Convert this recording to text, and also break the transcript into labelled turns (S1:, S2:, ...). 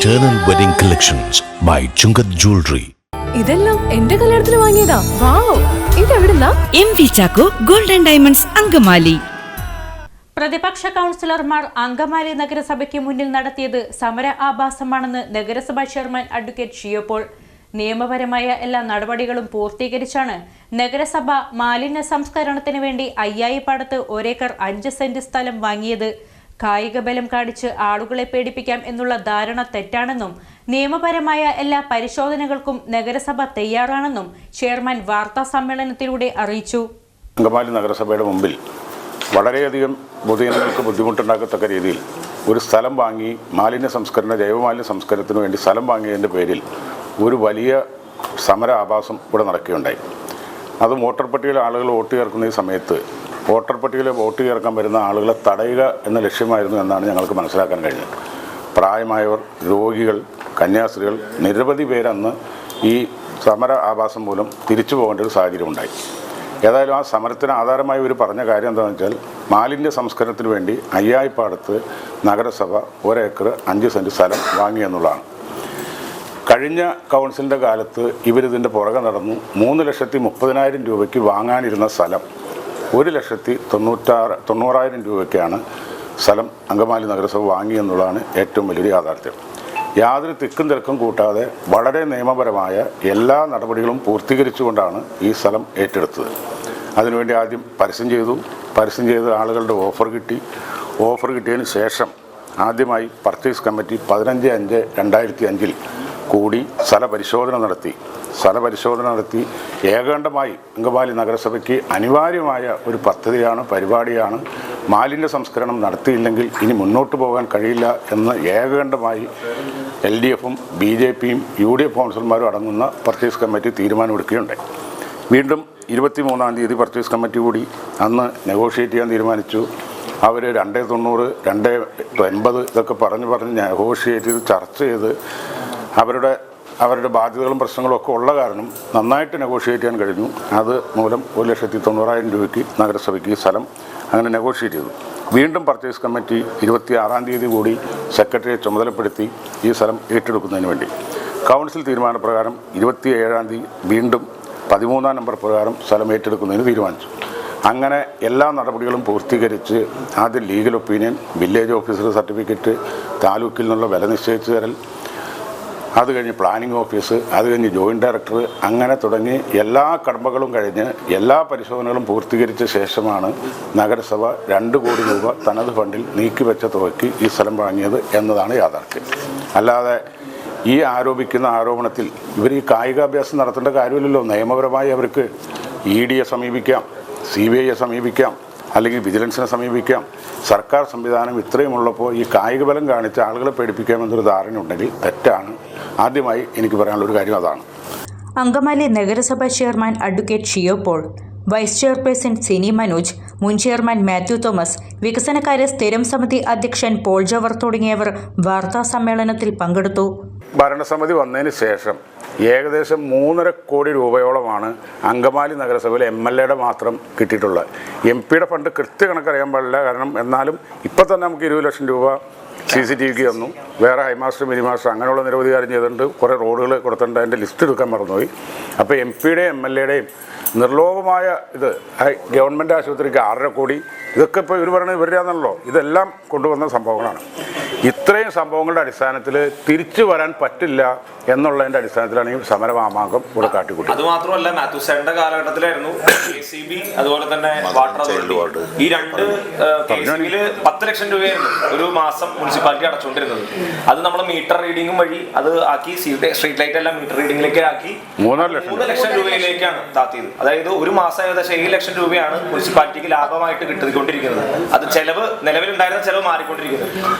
S1: Eternal Wedding Collections by Chungath Jewelry.
S2: ഇതെല്ലാം എന്റെ കല്യാണത്തിന് വാങ്ങിയതാ. Wow ഇതെവിടുന്നാ
S3: M V Chacko golden diamonds Angamaly.
S4: പ്രതിപക്ഷ കൗൺസിലർമാർ അങ്കമാലി നഗരസഭയ്ക്ക് മുന്നിൽ നടത്തിയത് സമര ആഭാസമാണെന്ന് നഗരസഭാ ചെയർമാൻ അഡ്വക്കേറ്റ് ഷിയോപോൾ നിയമപരമായ എല്ലാ നടപടികളും പൂർത്തീകരിച്ചാണ് നഗരസഭ മാലിന്യ സംസ്കരണത്തിന് വേണ്ടി അയ്യായിപ്പാടത്ത് ഒരേക്കർ അഞ്ച് സെന്റ് സ്ഥലം വാങ്ങിയത്. കായിക ബലം കാണിച്ച് ആളുകളെ പേടിപ്പിക്കാം എന്നുള്ള ധാരണ തെറ്റാണെന്നും നിയമപരമായ എല്ലാ പരിശോധനകൾക്കും നഗരസഭ തയ്യാറാണെന്നും ചെയർമാൻ വാർത്താ സമ്മേളനത്തിലൂടെ അറിയിച്ചു.
S5: അങ്കമാലി നഗരസഭയുടെ മുമ്പിൽ വളരെയധികം പൊതുജനങ്ങൾക്ക് ബുദ്ധിമുട്ടുണ്ടാക്കത്തക്ക രീതിയിൽ ഒരു സ്ഥലം വാങ്ങി മാലിന്യ സംസ്കരണ ജൈവമാലിന്യ സംസ്കരണത്തിന് വേണ്ടി സ്ഥലം വാങ്ങിയതിന്റെ പേരിൽ ഒരു വലിയ സമര ആഭാസം ഇവിടെ നടക്കുകയുണ്ടായി. അത് വോട്ടർ പട്ടികയിൽ ആളുകൾ വോട്ട് ചേർക്കുന്ന ഈ സമയത്ത് വോട്ടർ പട്ടികയിൽ വോട്ട് ചേർക്കാൻ വരുന്ന ആളുകളെ തടയുക എന്ന ലക്ഷ്യമായിരുന്നു എന്നാണ് ഞങ്ങൾക്ക് മനസ്സിലാക്കാൻ കഴിഞ്ഞത്. പ്രായമായവർ രോഗികൾ കന്യാസ്ത്രീകൾ നിരവധി പേരന്ന് ഈ സമര ആഭാസം മൂലം തിരിച്ചു പോകേണ്ട ഒരു സാഹചര്യം ഉണ്ടായി. ഏതായാലും ആ സമരത്തിന് ആധാരമായി ഒരു പറഞ്ഞ കാര്യം എന്താണെന്ന് വെച്ചാൽ മാലിന്യ സംസ്കരണത്തിന് വേണ്ടി അയ്യായിപ്പാടത്ത് നഗരസഭ ഒരേക്കർ അഞ്ച് സെന്റ് സ്ഥലം വാങ്ങി എന്നുള്ളതാണ്. കഴിഞ്ഞ കൗൺസിലിന്റെ കാലത്ത് ഇവരിതിന്റെ പുറകെ നടന്നു മൂന്ന് ലക്ഷത്തി മുപ്പതിനായിരം രൂപയ്ക്ക് വാങ്ങാനിരുന്ന സ്ഥലം ഒരു ലക്ഷത്തി തൊണ്ണൂറ്റാറ് തൊണ്ണൂറായിരം രൂപയ്ക്കാണ് സ്ഥലം അങ്കമാലി നഗരസഭ വാങ്ങിയെന്നുള്ളതാണ് ഏറ്റവും വലിയൊരു യാഥാർത്ഥ്യം. യാതൊരു തിക്കും തിരക്കും കൂട്ടാതെ വളരെ നിയമപരമായ എല്ലാ നടപടികളും പൂർത്തീകരിച്ചുകൊണ്ടാണ് ഈ സ്ഥലം ഏറ്റെടുത്തത്. അതിനുവേണ്ടി ആദ്യം പരസ്യം ചെയ്തു. പരസ്യം ചെയ്ത ആളുകളുടെ ഓഫർ കിട്ടി. ഓഫർ കിട്ടിയതിന് ശേഷം ആദ്യമായി പർച്ചേസ് കമ്മിറ്റി പതിനഞ്ച് അഞ്ച് രണ്ടായിരത്തി അഞ്ചിൽ കൂടി സ്ഥലപരിശോധന നടത്തി. സ്ഥലപരിശോധന നടത്തി. ഏകാണ്ടമായി അങ്കമാലി നഗരസഭയ്ക്ക് അനിവാര്യമായ ഒരു പദ്ധതിയാണ് പരിപാടിയാണ്. മാലിന്യ സംസ്കരണം നടത്തിയില്ലെങ്കിൽ ഇനി മുന്നോട്ട് പോകാൻ കഴിയില്ല എന്ന് ഏകകണ്ഠമായി എൽ ഡി എഫും ബി ജെ പിയും യു ഡി എഫ് കൗൺസിലർമാരും അടങ്ങുന്ന പർച്ചേസ് കമ്മിറ്റി തീരുമാനമെടുക്കുകയുണ്ടായി. വീണ്ടും ഇരുപത്തി മൂന്നാം തീയതി പർച്ചേസ് കമ്മിറ്റി കൂടി അന്ന് നെഗോഷിയേറ്റ് ചെയ്യാൻ തീരുമാനിച്ചു. അവർ രണ്ടേ തൊണ്ണൂറ് രണ്ടേ എൺപത് ഇതൊക്കെ പറഞ്ഞ് പറഞ്ഞ് നെഗോഷിയേറ്റ് ചെയ്ത് ചർച്ച ചെയ്ത് അവരുടെ അവരുടെ ബാധ്യതകളും പ്രശ്നങ്ങളും ഒക്കെ ഉള്ള കാരണം നന്നായിട്ട് നെഗോഷിയേറ്റ് ചെയ്യാൻ കഴിഞ്ഞു. അത് മൂലം ഒരു ലക്ഷത്തി തൊണ്ണൂറായിരം രൂപയ്ക്ക് നഗരസഭയ്ക്ക് സ്ഥലം അങ്ങനെ നെഗോഷിയേറ്റ് ചെയ്തു. വീണ്ടും പർച്ചേസ് കമ്മിറ്റി ഇരുപത്തി ആറാം തീയതി കൂടി സെക്രട്ടറിയെ ചുമതലപ്പെടുത്തി ഈ സ്ഥലം ഏറ്റെടുക്കുന്നതിന് വേണ്ടി. കൗൺസിൽ തീരുമാനപ്രകാരം ഇരുപത്തി ഏഴാം തീയതി വീണ്ടും പതിമൂന്നാം നമ്പർ പ്രകാരം സ്ഥലം ഏറ്റെടുക്കുന്നതിന് തീരുമാനിച്ചു. അങ്ങനെ എല്ലാ നടപടികളും പൂർത്തീകരിച്ച് ആദ്യം legal opinion village officer certificate താലൂക്കിൽ നിന്നുള്ള വില നിശ്ചയിച്ചു തരൽ അത് കഴിഞ്ഞ് പ്ലാനിംഗ് ഓഫീസ് അത് കഴിഞ്ഞ് ജോയിന്റ് ഡയറക്ടർ അങ്ങനെ തുടങ്ങി എല്ലാ കടമ്പകളും കഴിഞ്ഞ് എല്ലാ പരിശോധനകളും പൂർത്തീകരിച്ച ശേഷമാണ് നഗരസഭ രണ്ട് കോടി രൂപ തനത് ഫണ്ടിൽ നീക്കിവെച്ച തുകയ്ക്ക് ഈ സ്ഥലം വാങ്ങിയത് എന്നതാണ് യാഥാർത്ഥ്യം. അല്ലാതെ ഈ ആരോപിക്കുന്ന ആരോപണത്തിൽ ഇവർ ഈ കായികാഭ്യാസം നടത്തേണ്ട കാര്യമില്ലല്ലോ. നിയമപരമായി അവർക്ക് ഇ ഡിയെ സമീപിക്കാം സി ബി ഐയെ സമീപിക്കാം അല്ലെങ്കിൽ വിജിലൻസിനെ സമീപിക്കാം. സർക്കാർ സംവിധാനം ഇത്രയുമുള്ളപ്പോൾ ഈ കായിക ബലം കാണിച്ച് ആളുകളെ പേടിപ്പിക്കാമെന്നൊരു ധാരണ ഉണ്ടെങ്കിൽ തെറ്റാണ്. ആദ്യമായി എനിക്ക് പറയാനുള്ള ഒരു കാര്യം അതാണ്.
S4: അങ്കമാലി നഗരസഭാ chairman advocate Shiyo Paul vice chairperson Sini Manoj മുൻ ചെയർമാൻ മാത്യു തോമസ് വികസനകാര്യ സ്ഥിരം സമിതി അധ്യക്ഷൻ പോൾ ജവർ തുടങ്ങിയവർ വാർത്താ സമ്മേളനത്തിൽ പങ്കെടുത്തു.
S5: ഭരണസമിതി വന്നതിന് ശേഷം ഏകദേശം മൂന്നര കോടി രൂപയോളമാണ് അങ്കമാലി നഗരസഭയിലെ എം എൽ എയുടെ മാത്രം കിട്ടിയിട്ടുള്ളത്. എം പിയുടെ ഫണ്ട് കൃത്യ കണക്കറിയാൻ പാടില്ല. കാരണം എന്നാലും ഇപ്പം തന്നെ നമുക്ക് ഇരുപത് ലക്ഷം രൂപ സി സി ടി വിക്ക് തന്നു. വേറെ ഹൈമാസ്റ്റർ മിനി മാസ്റ്റർ അങ്ങനെയുള്ള നിരവധി കാര്യം ചെയ്തിട്ടുണ്ട്. കുറേ റോഡുകൾ കൊടുത്തിട്ടുണ്ട്. അതിന്റെ ലിസ്റ്റ് എടുക്കാൻ മറന്നുപോയി. അപ്പോൾ എം പിയുടെയും എം എൽ എയുടെയും നിർലോഭമായ ഇത് ഗവൺമെന്റ് ആശുപത്രിക്ക് ആറര കോടി. ഇതൊക്കെ ഇപ്പോൾ ഇവർ പറയുന്നത് ഇവരുടെയാണല്ലോ ഇതെല്ലാം കൊണ്ടുവന്ന സംഭവങ്ങളാണ്. ഇത്രയും സംഭവങ്ങളുടെ അടിസ്ഥാനത്തിൽ തിരിച്ചു വരാൻ പറ്റില്ല എന്നുള്ളതിന്റെ അടിസ്ഥാനത്തിലാണ് ഈ സമരമാമാങ്കം ഇവിടെ കാട്ടിക്കൂട്ടി
S6: അത് മാത്രമല്ല മാത്യു കാലഘട്ടത്തിലായിരുന്നു അതുപോലെ തന്നെ വാട്ടർ അതോറിറ്റി. ഈ രണ്ട് പത്ത് ലക്ഷം രൂപയായിരുന്നു ഒരു മാസം മുനിസിപ്പാലിറ്റി അടച്ചുകൊണ്ടിരുന്നത്. അത് നമ്മൾ മീറ്റർ റീഡിംഗും വഴി അത് ആക്കി സ്ട്രീറ്റ് ലൈറ്റ് എല്ലാം മീറ്റർ റീഡിംഗിലേക്ക് ആക്കി
S5: മൂന്നര ലക്ഷം
S6: മൂന്ന് ലക്ഷം രൂപയിലേക്കാണ് താത്തിയത്. അതായത് ഒരു മാസം ഏകദേശം ഏഴ് ലക്ഷം രൂപയാണ് മുനിസിപ്പാലിറ്റിക്ക് ലാഭമായിട്ട് കിട്ടിക്കൊണ്ടിരിക്കുന്നത്. അത് ചെലവ് നിലവിലുണ്ടായിരുന്ന ചെലവ് മാറിക്കൊണ്ടിരിക്കുന്നത്